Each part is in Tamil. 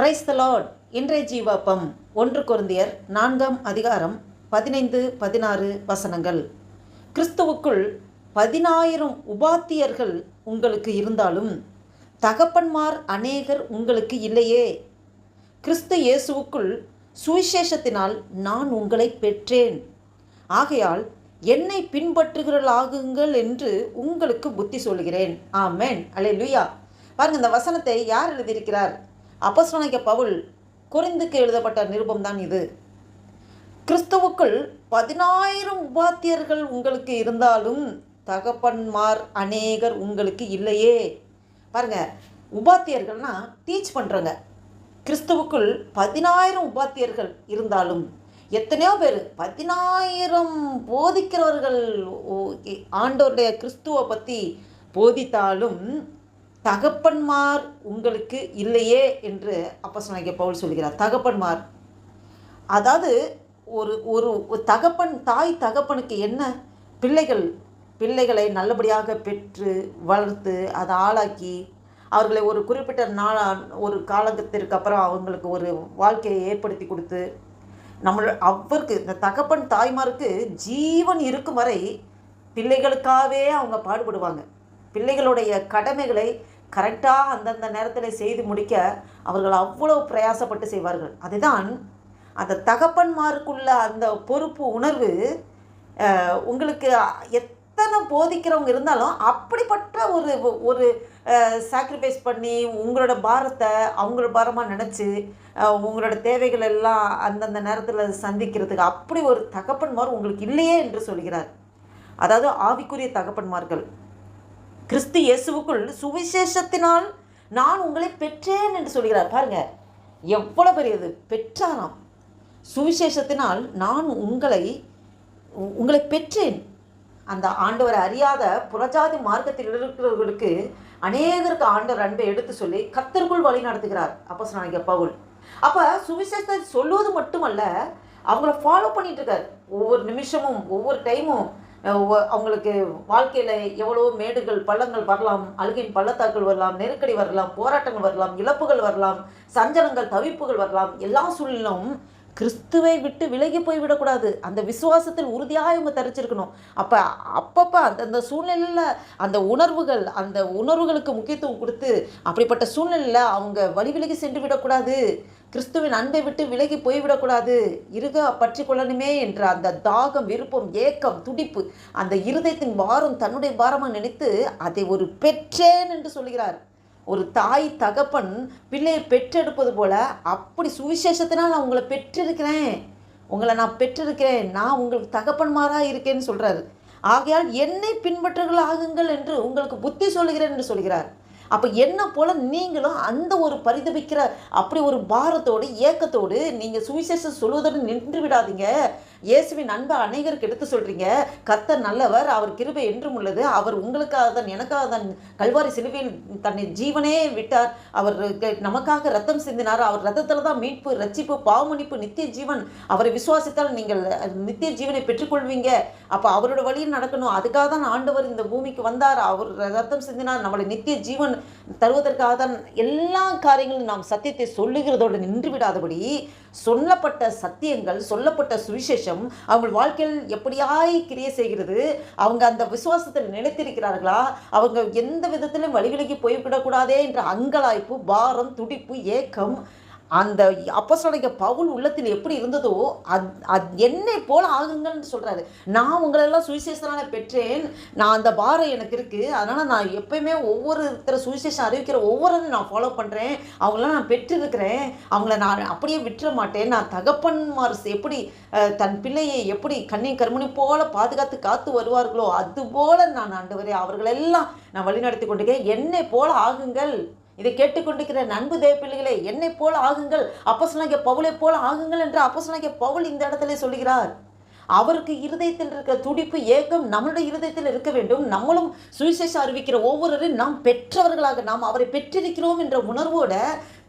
பிரைஸ் த லார்ட் இன்றைய ஜீவாப்பம் ஒன்று குருந்தியர் நான்காம் அதிகாரம் பதினைந்து பதினாறு வசனங்கள். கிறிஸ்துவுக்குள் பதினாயிரம் உபாத்தியர்கள் உங்களுக்கு இருந்தாலும் தகப்பன்மார் அநேகர் உங்களுக்கு இல்லையே. கிறிஸ்து இயேசுவுக்குள் சுவிசேஷத்தினால் நான் உங்களை பெற்றேன். ஆகையால் என்னை பின்பற்றுகிறளாகுங்கள் என்று உங்களுக்கு புத்தி சொல்கிறேன் ஆமேன். அலே லுயா பாருங்க இந்த வசனத்தை யார் எழுதியிருக்கிறார்? அப்போஸ்தலனாகிய பவுல் குறிந்துக்கு எழுதப்பட்ட நிருபம் தான் இது. கிறிஸ்துவுக்குள் பதினாயிரம் உபாத்தியர்கள் உங்களுக்கு இருந்தாலும் தகப்பன்மார் அநேகர் உங்களுக்கு இல்லையே. பாருங்க உபாத்தியர்கள்னா டீச் பண்ணுறங்க கிறிஸ்துவுக்குள் பதினாயிரம் உபாத்தியர்கள் இருந்தாலும் எத்தனையோ பேர் பதினாயிரம் போதிக்கிறவர்கள் ஆண்டோருடைய கிறிஸ்துவை பற்றி போதித்தாலும் தகப்பன்மார் உங்களுக்கு இல்லையே என்று அப்போஸ்தலனாகிய பவுல் சொல்கிறார் தகப்பன்மார். அதாவது ஒரு ஒரு தகப்பன் தாய் தகப்பனுக்கு என்ன? பிள்ளைகள் பிள்ளைகளை நல்லபடியாக பெற்று வளர்த்து அதை ஆளாக்கி அவர்களை ஒரு குறிப்பிட்ட நாள் ஒரு காலத்திற்கு அப்புறம் அவங்களுக்கு ஒரு வாழ்க்கையை ஏற்படுத்தி கொடுத்து நம்ம அவருக்கு இந்த தகப்பன் தாய்மாருக்கு ஜீவன் இருக்கும் வரை பிள்ளைகளுக்காகவே அவங்க பாடுபடுவாங்க. பிள்ளைகளுடைய கடமைகளை கரெக்டாக அந்தந்த நேரத்தில் செய்து முடிக்க அவர்கள் அவ்வளோ பிரயாசப்பட்டு செய்வார்கள். அதுதான் அந்த தகப்பன்மாருக்குள்ள அந்த பொறுப்பு உணர்வு உங்களுக்கு எத்தனை போதிக்கிறவங்க இருந்தாலும் அப்படிப்பட்ட ஒரு ஒரு சாக்ரிஃபைஸ் பண்ணி உங்களோட பாரத்தை அவங்களோட பாரமாக நினச்சி உங்களோட தேவைகள் எல்லாம் அந்தந்த நேரத்தில் சந்திக்கிறதுக்கு அப்படி ஒரு தகப்பன்மார் உங்களுக்கு இல்லையே என்று சொல்கிறார். அதாவது ஆவிக்குரிய தகப்பன்மார்கள். கிறிஸ்து இயேசுவுக்குள் சுவிசேஷத்தினால் நான் உங்களை பெற்றேன் என்று சொல்கிறார். பாருங்க எவ்வளோ பெரியது. பெற்றாராம். சுவிசேஷத்தினால் நான் உங்களை உ- உங்களை பெற்றேன். அந்த ஆண்டவரை அறியாத புறஜாதி மார்க்கத்தில் இருக்கிறவர்களுக்கு அநேகருக்கு ஆண்டவர் அன்பை எடுத்து சொல்லி கத்தருக்குள் வழி நடத்துகிறார். அப்போ சொன்னாங்க பவுல். அப்போ சுவிசேஷத்தை சொல்லுவது மட்டுமல்ல அவங்கள ஃபாலோ பண்ணிட்டு இருக்கார். ஒவ்வொரு நிமிஷமும் ஒவ்வொரு டைமும் அவங்களுக்கு வாழ்க்கையில் எவ்வளவோ மேடுகள் பள்ளங்கள் வரலாம் அழுகின் பள்ளத்தாக்கள் வரலாம் நெருக்கடி வரலாம் போராட்டங்கள் வரலாம் இழப்புகள் வரலாம் சஞ்சலங்கள் தவிப்புகள் வரலாம். எல்லா சூழ்நிலும் கிறிஸ்துவை விட்டு விலகி போய் விடக்கூடாது. அந்த விசுவாசத்தில் உறுதியாக இவங்க தரிச்சிருக்கணும். அப்போ அப்பப்போ அந்தந்த சூழ்நிலையில் அந்த உணர்வுகள் அந்த உணர்வுகளுக்கு முக்கியத்துவம் கொடுத்து அப்படிப்பட்ட சூழ்நிலையில் அவங்க வழி விலகி சென்று விடக்கூடாது. கிறிஸ்துவின் அன்பை விட்டு விலகி போய்விடக்கூடாது. இருக பற்றி கொள்ளணுமே என்ற அந்த தாகம் விருப்பம் ஏக்கம் துடிப்பு அந்த இருதயத்தின் பாரம் தன்னுடைய பாரமாக நினைத்து அதை ஒரு பெற்றேன் என்று சொல்கிறார். ஒரு தாய் தகப்பன் பிள்ளையை பெற்றெடுப்பது போல அப்படி சுவிசேஷத்தினால் நான் உங்களை பெற்றிருக்கிறேன். உங்களை நான் பெற்றிருக்கிறேன். நான் உங்களுக்கு தகப்பன்மாராக இருக்கேன்னு சொல்கிறாரு ஆகையால் என்னை பின்பற்றுகள் ஆகுங்கள் என்று உங்களுக்கு புத்தி சொல்லுகிறேன் என்று சொல்கிறார். அப்போ என்ன போல் நீங்களும் அந்த ஒரு பரிதவிக்கிற அப்படி ஒரு பாரத்தோடு ஏக்கத்தோடு நீங்கள் சுவிசேஷம் சொல்வதோடு நின்று விடாதீங்க. இயேசுவின் அன்பை அநேகருக்கு எடுத்து சொல்கிறீங்க கர்த்தர் நல்லவர் அவர் கிருபை என்றும் உள்ளது. அவர் உங்களுக்காக தான் எனக்காக தான் கல்வாரி சிலுவையில் தன்னை ஜீவனே விட்டார். அவர் நமக்காக ரத்தம் சிந்தினார். அவர் ரத்தத்தில் தான் மீட்பு ரட்சிப்பு பாவமணிப்பு நித்திய ஜீவன். அவரை விசுவாசித்தால் நீங்கள் நித்திய ஜீவனை பெற்றுக்கொள்வீங்க. அப்போ அவரோட வழியில் நடக்கணும். அதுக்காக தான் ஆண்டவர் இந்த பூமிக்கு வந்தார். அவர் ரத்தம் சிந்தினார். நம்மளை நித்திய ஜீவன் தருவதற்காக தான் எல்லா காரியங்களும் நாம் சத்தியத்தை சொல்லுகிறதோடு நின்று விடாதபடி சொல்லப்பட்ட சத்தியங்கள் சொல்லப்பட்ட சுவிசேஷம் அவங்க வாழ்க்கையில் எப்படியாய் கிரியை செய்கிறது? அவங்க அந்த விசுவாசத்தில் நிலைத்திருக்கிறார்களா? அவங்க எந்த விதத்திலும் வழிவிலகி போய்விடக்கூடாதே என்ற அங்கலாய்ப்பு பாரம் துடிப்பு ஏக்கம் அந்த அப்போசோடைய பவுல் உள்ளத்தில் எப்படி இருந்ததோ அது அது என்னை போல் ஆகுங்கள்னு சொல்கிறாரு நான் உங்களெல்லாம் சுவிசேஷனால பெற்றேன். நான் அந்த பாரம் எனக்கு இருக்குது அதனால் நான் எப்பயுமே ஒவ்வொருத்தர சுவிசேஷம் அறிவிக்கிற ஒவ்வொருவரையும் நான் ஃபாலோ பண்ணுறேன் அவங்களாம் நான் பெற்றிருக்கிறேன். அவங்கள நான் அப்படியே விட்டுற மாட்டேன். நான் தகப்பன்மார் எப்படி தன் பிள்ளையை எப்படி கண்ணி கருமணி போல் பாதுகாத்து காத்து வருவார்களோ அதுபோல் நான் ஆண்டவரே அவர்களெல்லாம் நான் வழிநடத்தி கொண்டிருக்கேன் என்னை போல் ஆகுங்கள். இதை கேட்டுக்கொண்டிருக்கிற நண்பு தேவ பிள்ளைகளே என்னை போல ஆகுங்கள். அப்போஸ்தலனாகிய பவுலை போல ஆகுங்கள் என்று அப்போஸ்தலனாகிய பவுல் இந்த இடத்துல சொல்கிறார் அவருக்கு இருதயத்தில் இருக்கிற துடிப்பு ஏக்கம் நம்மளுடைய இருதயத்தில் இருக்க வேண்டும். நம்மளும் சுவிசேஷம் அறிவிக்கிற ஒவ்வொருவரும் நாம் பெற்றவர்களாக நாம் அவரை பெற்றிருக்கிறோம் என்ற உணர்வோட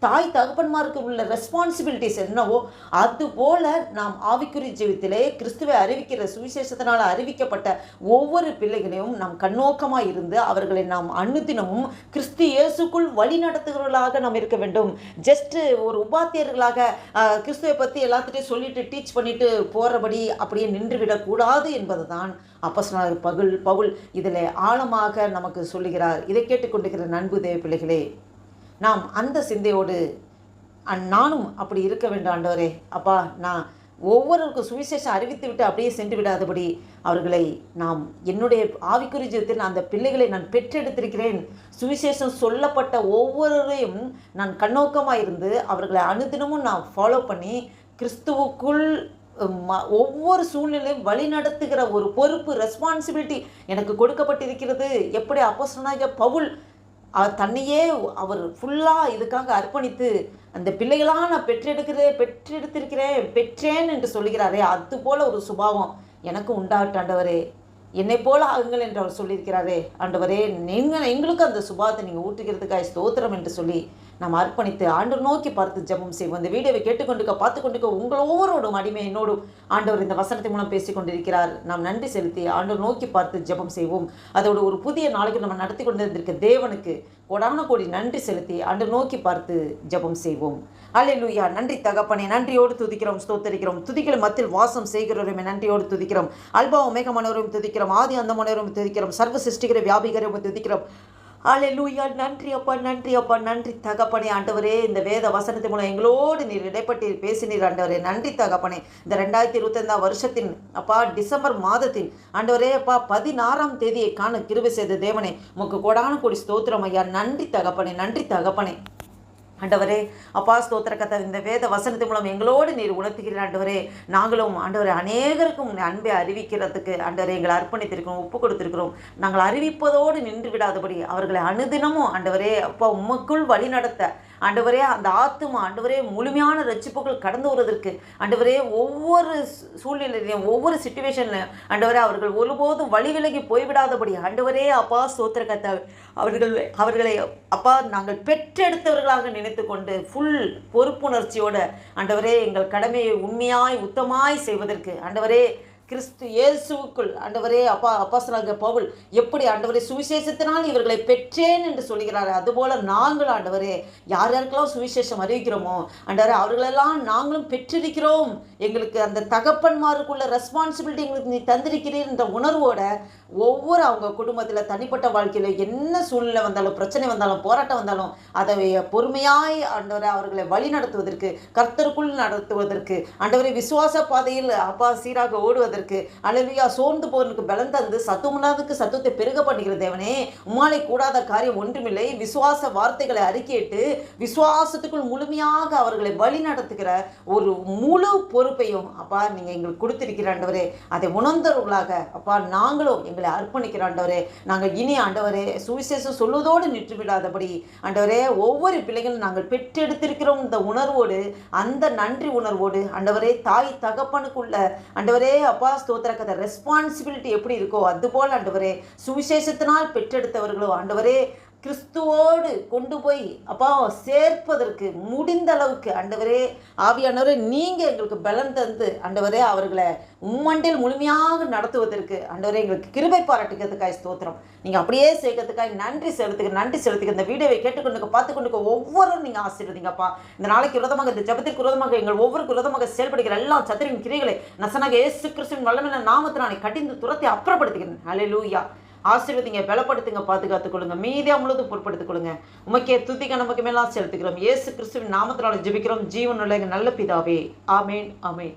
தாய் தகப்பன்மாருக்கு உள்ள ரெஸ்பான்சிபிலிட்டிஸ் என்னவோ அதுபோல நாம் ஆவிக்குறி ஜீவித்திலே கிறிஸ்துவை அறிவிக்கிற சுவிசேஷத்தினால் அறிவிக்கப்பட்ட ஒவ்வொரு பிள்ளைகளையும் நாம் கண்ணோக்கமாக இருந்து அவர்களை நாம் அனுதினமும் கிறிஸ்து இயேசுக்குள் வழி நடத்துகிறவர்களாக நாம் இருக்க வேண்டும். ஜஸ்ட்டு ஒரு உபாத்தியர்களாக கிறிஸ்துவை பற்றி எல்லாத்துட்டையும் சொல்லிட்டு டீச் பண்ணிட்டு போகிறபடி அப்படியே நின்றுவிடக்கூடாது என்பது தான் அப்போஸ்தலனாகிய பகுல் பவுல் இதில் ஆழமாக நமக்கு சொல்லுகிறார். இதை கேட்டுக்கொண்டிருக்கிற நண்பு தேவ பிள்ளைகளே நாம் அந்த சிந்தையோடு நானும் அப்படி இருக்க வேண்டும் ஆண்டவரே. அப்பா நான் ஒவ்வொருவருக்கும் சுவிசேஷம் அறிவித்து விட்டு அப்படியே சென்று விடாதபடி அவர்களை நாம் என்னுடைய ஆவிக்குறி ஜீவித்தில் அந்த பிள்ளைகளை நான் பெற்றெடுத்திருக்கிறேன். சுவிசேஷம் சொல்லப்பட்ட ஒவ்வொருவரையும் நான் கண்ணோக்கமாக இருந்து அவர்களை அனுதினமும் நான் ஃபாலோ பண்ணி கிறிஸ்துவுக்குள் ம- ஒவ்வொரு சூழ்நிலையும் வழி நடத்துகிற ஒரு பொறுப்பு ரெஸ்பான்சிபிலிட்டி எனக்கு கொடுக்கப்பட்டிருக்கிறது. எப்படி அப்போ சொன்னாங்க பவுல் தன்னையே அவர் ஃபுல்லாக இதுக்காக அர்ப்பணித்து அந்த பிள்ளைகளாக நான் பெற்றெடுக்கிறேன் பெற்றெடுத்திருக்கிறேன் பெற்றேன் என்று சொல்லுகிறாரே அது போல ஒரு சுபாவம் எனக்கு உண்டாட்டாண்டவரே என்னை போல ஆகுங்கள் என்று அவர் சொல்லியிருக்கிறாரே. ஆண்டவரே நீங்கள் எங்களுக்கு அந்த சுபாத்தை நீங்கள் ஊற்றுகிறதுக்காக ஸ்தோத்திரம் என்று சொல்லி நாம் அர்ப்பணித்து ஆண்டு நோக்கி பார்த்து ஜெபம் செய்வோம். இந்த வீடியோவை கேட்டுக்கொண்டு பார்த்து உங்கள் உங்களோரோடும் அடிமை என்னோடும் ஆண்டவர் இந்த வசனத்தின் மூலம் பேசிக் கொண்டிருக்கிறார். நாம் நன்றி செலுத்தி ஆண்டு நோக்கி பார்த்து ஜெபம் செய்வோம். அதோட ஒரு புதிய நாளைக்கு நம்ம நடத்தி கொண்டிருந்திருக்க தேவனுக்கு கொடான கோடி நன்றி செலுத்தி அன்று நோக்கி பார்த்து ஜெபம் செய்வோம். அல்லேலூயா. நன்றி தகப்பனே நன்றியோடு துதிக்கிறோம் ஸ்தோத்தரிக்கிறோம். துதிக்கிற மத்தியில் வாசம் செய்கிறவருமே நன்றியோடு துதிக்கிறோம். அல்பா மேகமனோரும் துதிக்கிறோம். ஆதி அந்த மனோரும் துதிக்கிறோம். சர்வ சிருஷ்டிகர வியாபிகரும் துதிக்கிறோம். அல்லேலூயா நன்றி அப்பா நன்றி அப்பா நன்றி தகப்பனே. ஆண்டவரே இந்த வேத வசனத்தின் மூலம் எங்களோடு நீர் இடைப்பட்டு பேசினீர் ஆண்டவரே. நன்றி தகப்பனே. இந்த ரெண்டாயிரத்தி இருபத்தைந்தாம் வருஷத்தின் அப்பா டிசம்பர் மாதத்தின் ஆண்டவரே அப்பா பதினாறாம் தேதியை காண கிருவி செய்த தேவனே. உமக்கு கொடான கொடி ஸ்தோத்திரம் ஐயா. நன்றி தகப்பனே நன்றி தகப்பனே. ஆண்டவரே அப்பா ஸ்தோத்திர கதை இந்த வேத வசனத்தின் மூலம் எங்களோடு நீர் உணர்த்துகிறீர் ஆண்டவரே. நாங்களும் ஆண்டவரே அநேகருக்கும் அன்பை அறிவிக்கிறதுக்கு ஆண்டவரை எங்களை அர்ப்பணித்திருக்கிறோம் ஒப்பு கொடுத்திருக்கிறோம். நாங்கள் அறிவிப்பதோடு நின்று விடாதபடி அவர்களை அனுதினமும் ஆண்டவரே அப்பா உமக்குள் வழி நடத்த ஆண்டவரே அந்த ஆத்துமா ஆண்டவரே முழுமையான ரட்சிப்புகள் கடந்து வருவதற்கு ஆண்டவரே ஒவ்வொரு சூழ்நிலையிலையும் ஒவ்வொரு சுச்சுவேஷன்லையும் ஆண்டவரே அவர்கள் ஒருபோதும் வழி விலகி போய்விடாதபடி ஆண்டவரே அப்பா சோத்திர கத்த அவர்கள் அவர்களை அப்பா நாங்கள் பெற்றெடுத்தவர்களாக நினைத்து கொண்டு ஃபுல் பொறுப்புணர்ச்சியோடு ஆண்டவரே எங்கள் கடமையை உண்மையாய் உத்தமாய் செய்வதற்கு ஆண்டவரே கிறிஸ்து இயேசுவுக்குள் ஆண்டவரே அப்பா அப்பாசனாக பவுல் எப்படி ஆண்டவரே சுவிசேஷத்தினால் இவர்களை பெற்றேன் என்று சொல்கிறார் அதுபோல நாங்கள் ஆண்டவரே யார் யாருக்கெல்லாம் சுவிசேஷம் அறிவிக்கிறோமோ ஆண்டவரே அவர்களெல்லாம் நாங்களும் பெற்றிருக்கிறோம். எங்களுக்கு அந்த தகப்பன்மாருக்குள்ள ரெஸ்பான்சிபிலிட்டி எங்களுக்கு நீ தந்திருக்கிறீர் என்ற உணர்வோட ஒவ்வொரு அவங்க குடும்பத்தில் தனிப்பட்ட வாழ்க்கையில் என்ன சூழ்நிலை வந்தாலும் பிரச்சனை வந்தாலும் போராட்டம் வந்தாலும் அதை பொறுமையாய் ஆண்டவரை அவர்களை வழி நடத்துவதற்கு கர்த்தருக்குள் நடத்துவதற்கு ஆண்டவரை விசுவாச பாதையில் அப்பா சீராக ஓடுவதற்கு அல்லையா சோர்ந்து போவதற்கு பலம் தந்து சத்துமுனாவுக்கு சத்துவத்தை பெருக பண்ணுகிற தேவனே உமாலை கூடாத காரியம் ஒன்றுமில்லை. விசுவாச வார்த்தைகளை அறிக்கையிட்டு விசுவாசத்துக்குள் முழுமையாக அவர்களை வழி நடத்துகிற ஒரு முழு பொறுப்பையும் அப்பா நீங்கள் எங்களுக்கு கொடுத்திருக்கிறாண்டவரே அதை உணர்ந்தவர்களாக அப்பா நாங்களும் எங்களை அர்ப்பணிக்கிற ஆண்டவரே நாங்கள் இனி ஆண்டவரே சுவிசேஷம் சொல்வதோடு நிற்றுவிடாதபடி ஆண்டவரே ஒவ்வொரு பிள்ளைகளும் நாங்கள் பெற்றெடுத்திருக்கிறோம் இந்த உணர்வோடு அந்த நன்றி உணர்வோடு ஆண்டவரே தாய் தகப்பனுக்குள்ள ஆண்டவரே அப்பா ஸ்தோத்திர கதை ரெஸ்பான்சிபிலிட்டி எப்படி இருக்கோ அதுபோல் ஆண்டவரே சுவிசேஷத்தினால் பெற்றெடுத்தவர்களோ ஆண்டவரே கிறிஸ்துவோடு கொண்டு போய் அப்பா சேர்ப்பதற்கு முடிந்த அளவுக்கு ஆண்டவரே ஆவியானவரே நீங்கள் எங்களுக்கு பலன் தந்து ஆண்டவரே அவர்களை உம்மண்டில் முழுமையாக நடத்துவதற்கு ஆண்டவரே எங்களுக்கு கிருபை பாராட்டுக்கிறதுக்காய் ஸ்தோத்திரம். நீங்கள் அப்படியே சேர்க்கறதுக்காய் நன்றி செலுத்துக்க நன்றி செலுத்துக்க இந்த வீடியோவை கேட்டுக்கொண்டு பார்த்து கொண்டு ஒவ்வொருவரும் நீங்கள் ஆசீர்வதிங்கப்பா. இந்த நாளைக்கு விரோதமாக இந்த ஜபத்திற்கு விரோதமாக எங்கள் ஒவ்வொரு விரோதமாக செயல்படுகிற எல்லா சத்திரின் கிரிகளை நசனாக ஏசு கிறிஸ்துவின் வல்லமையான நாமத்தினாலே கடிந்து துரத்தை அப்புறப்படுத்துகிறேன். ஹalleluya ஆசீர்வதிங்க பலப்படுத்துங்க பாதுகாத்துக் கொள்ளுங்க. மீதியாக முழுதும் பொறுப்படுத்திக் கொள்ளுங்க. உமக்கே துதிக்க நமக்கு மேலாம் செலுத்துகிறோம் இயேசு கிறிஸ்துவின் நாமத்தினால ஜெபிக்கிறோம். ஜீவனுள்ள எங்கள் நல்ல பிதாவே. ஆமேன் ஆமேன்.